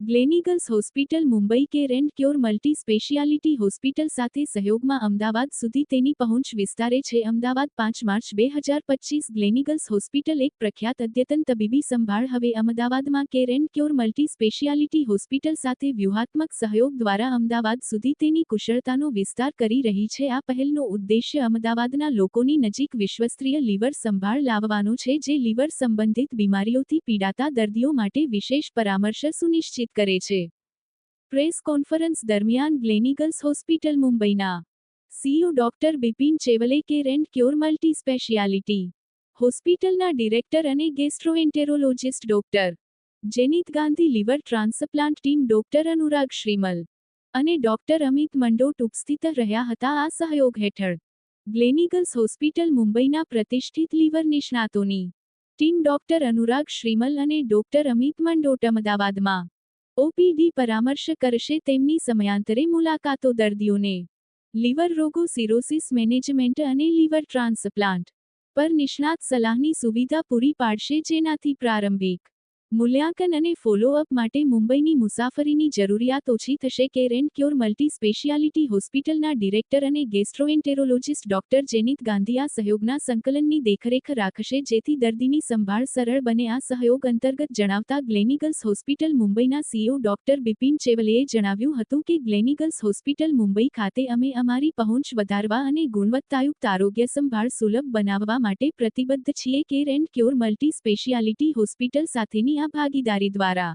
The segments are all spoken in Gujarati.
Gleneagles hospital Mumbai care and cure multi speciality hospital સાથે સહયોગમાં અમદાવાદ સુધી તેની પહોંચ વિસ્તારે છે. અમદાવાદ પાંચ માર્ચ બે હજાર પચીસ ગ્લેનિગલ્સ હોસ્પિટલ એક પ્રખ્યાત અદ્યતન તબીબી સંભાળ હવે અમદાવાદમાં care and cure multi speciality hospital સાથે વ્યૂહાત્મક સહયોગ દ્વારા અમદાવાદ સુધી તેની કુશળતાનો વિસ્તાર કરી રહી છે. આ પહેલનો ઉદ્દેશ્ય અમદાવાદના લોકોની નજીક વિશ્વસ્તરીય લીવર સંભાળ લાવવાનો છે, જે લીવર સંબંધિત બીમારીઓથી પીડાતા દર્દીઓ માટે વિશેષ પરામર્શ સુનિશ્ચિત કરે છે. પ્રેસ કોન્ફરન્સ દરમિયાન ગ્લેનિગલ્સ હોસ્પિટલ મુંબઈના CEO doctor Bipin Chevale care and cure multi speciality હોસ્પિટલના ડિરેક્ટર અને gastroenterologist doctor Jenit Gandhi liver transplant team doctor Anurag Shrimal અને ડોક્ટર અમિત મંડોટ ઉપસ્થિત રહ્યા હતા આ સહયોગ હેઠળ. ગ્લેનિગલ્સ હોસ્પિટલ મુંબઈના પ્રતિષ્ઠિત લીવર નિષ્ણાતોની ટીમ ડોક્ટર અનુરાગ શ્રીમલ અને ડોક્ટર અમિત મંડોટ અમદાવાદમાં ઓપીડી પરામર્શ કરશે તેમની સમયાંતરે મુલાકાતો દર્દીઓને. લીવર રોગો સિરોસિસ મેનેજમેન્ટ અને લીવર ટ્રાન્સપ્લાન્ટ. પર નિષ્ણાત સલાહની સુવિધા પૂરી પાડશે જેનાથી પ્રારંભિક મૂલ્યાંકન અને ફોલોઅપ માટે મુંબઈની મુસાફરીની જરૂરિયાત ઓછી થશે care and cure multi speciality હોસ્પિટલના ડિરેક્ટર અને ગેસ્ટ્રોએન્ટેરોલોજિસ્ટ ડોક્ટર જેનિત ગાંધીયા સહયોગના સંકલનની દેખરેખ રાખશે જેથી દર્દીની સંભાળ સરળ બને. આ સહયોગ અંતર્ગત જણાવતા ગ્લેનિગલ્સ હોસ્પિટલ મુંબઈના સીઈઓ ડોક્ટર બિપિન ચેવલેએ જણાવ્યું હતું કે ગ્લેનિગલ્સ હોસ્પિટલ મુંબઈ ખાતે અમે અમારી પહોંચ વધારવા અને ગુણવત્તાયુક્ત આરોગ્ય સંભાળ સુલભ બનાવવા માટે પ્રતિબદ્ધ છીએ care and cure multi speciality hospital સાથેની આ ભાગીદારી દ્વારા.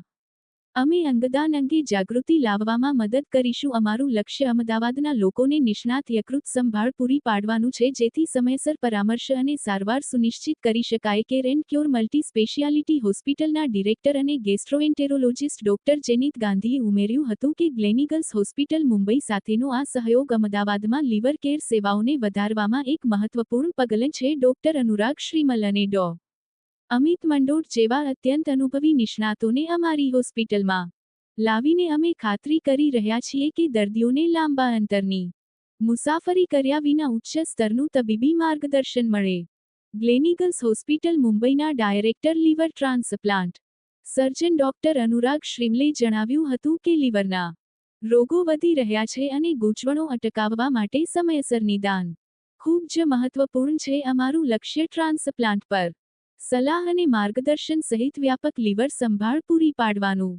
અમે અંગદાન અંગે જાગૃતિ લાવવામાં મદદ કરીશું. અમારું લક્ષ્ય અમદાવાદના લોકોને નિષ્ણાત યકૃત સંભાળ પૂરી પાડવાનું છે, જેથી સમયસર પરામર્શ અને સારવાર સુનિશ્ચિત કરી શકાય. Care and cure multi speciality હોસ્પિટલના ડિરેક્ટર અને ગેસ્ટ્રોએન્ટેરોલોજિસ્ટ ડોક્ટર જેનિત ગાંધીએ ઉમેર્યું હતું કે ગ્લેનિગલ્સ હોસ્પિટલ મુંબઈ સાથેનો આ સહયોગ અમદાવાદમાં લીવર કેર સેવાઓને વધારવામાં એક મહત્વપૂર્ણ પગલું છે. ડોક્ટર અનુરાગ શ્રીમલ અને ડો. અમિત મંડોટ જેવા અત્યંત અનુભવી નિષ્ણાતોને અમારી હોસ્પિટલમાં લાવીને અમે ખાતરી કરી રહ્યા છીએ કે દર્દીઓને લાંબા અંતરની મુસાફરી કર્યા વિના ઉચ્ચ સ્તરનું તબીબી માર્ગદર્શન મળે. ગ્લેનિગલ્સ હોસ્પિટલ મુંબઈના director liver transplant surgeon doctor Anurag શ્રીમલે જણાવ્યું હતું કે લીવરના રોગો વધી રહ્યા છે અને ગૂંચવણો અટકાવવા માટે સમયસર નિદાન ખૂબ જ મહત્વપૂર્ણ છે. અમારું લક્ષ્ય ટ્રાન્સપ્લાન્ટ પર સલાહ અને માર્ગદર્શન સહિત વ્યાપક લીવર સંભાળ પૂરી પાડવાનું.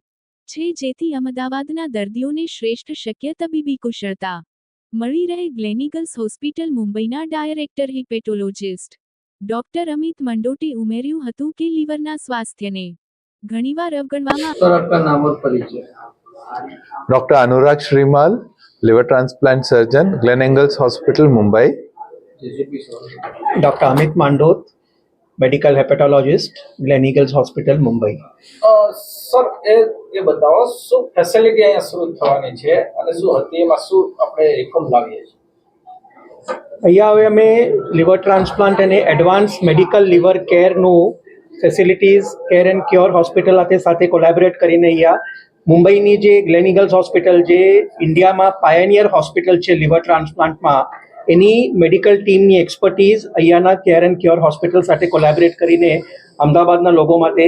છે જેથી અમદાવાદના દર્દીઓને શ્રેષ્ઠ શક્ય તબીબી કુશળતા. મળી રહે ગ્લેનિગલ્સ હોસ્પિટલ મુંબઈના ડાયરેક્ટર હિપેટોલોજિસ્ટ. ડોક્ટર અમિત મંડોટે ઉમેર્યું હતું કે લીવરના સ્વાસ્થ્યને ઘણીવાર અવગણવામાં doctor Anurag Shrimal liver transplant surgeon Glen hospital Mumbai. Doctor Amit Mandot medical hepatologist Gleneagles hospital Mumbai sir એ એ બતાવો શું ફેસિલિટી અહીંયા શરૂ થવાની છે અને શું હતી? એમાં શું આપણે રિફોર્મ લાવીએ છીએ? અહીંયા હવે અમે લીવર ટ્રાન્સપ્લાન્ટ અને advance medical liver કેરનું facilities care and cure hospital સાથે સાથે કોલેબોરેટ કરીને અહીંયા મુંબઈની જે ગ્લેનિગલ્સ હોસ્પિટલ જે ઇન્ડિયામાં પાયનિયર હોસ્પિટલ છે લીવર ટ્રાન્સપ્લાન્ટમાં એની મેડિકલ ટીમની એક્સપર્ટીઝ અહીંયાના કેર એન્ડ ક્યોર હોસ્પિટલ સાથે કોલેબોરેટ કરીને અમદાવાદના લોકો માટે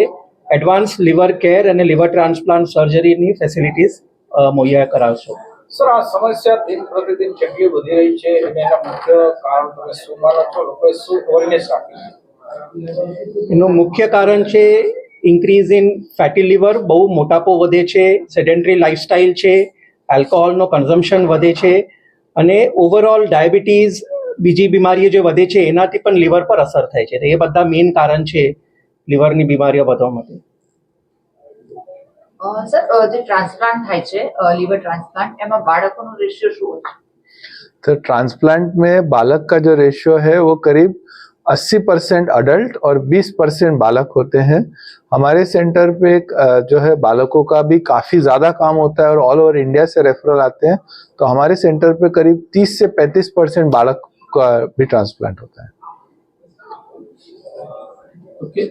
એડવાન્સ લીવર કેર અને લીવર ટ્રાન્સપ્લાન્ટ સર્જરીની ફેસિલિટીઝ મુહૈયા કરાવશો. સર આ સમસ્યા દિન પ્રતિદિન કેટલી વધી રહી છે અને એના મુખ્ય કારણ તમે શું માનો છો? લોકોએ શું અવેરનેસ રાખી એનું મુખ્ય કારણ છે ઇન્ક્રીઝ ઇન ફેટી લીવર બહુ મોટાપો વધે છે સેડેન્ટરી લાઇફસ્ટાઇલ છે આલ્કોહોલનો કન્ઝમ્પશન વધે છે અને ઓવરઓલ ડાયાબિટીઝ બીજી બીમારીઓ જે વધે છે એનાથી પણ લીવર પર અસર થાય છે તો એ બધા મેઇન કારણ છે લીવરની બીમારીઓ વધવા માટે અ, સર અ, જે ટ્રાન્સપ્લાન્ટ થાય છે લીવર ટ્રાન્સપ્લાન્ટ એમાં બાળકોનો રેશિયો શું હોય છે तो ट्रांसप्लांट में बालक का जो रेशियो है वो करीब 80 परसेंट अडल्ट और 20 परसेंट बालक होते हैं। हमारे सेंटर पे जो है बालकों का भी काफ़ी ज़्यादा काम होता है और ऑल ओवर इंडिया से रेफरल आते हैं। तो हमारे सेंटर पे करीब 30 से 35 परसेंट बालक का भी ट्रांसप्लांट होता है। Okay,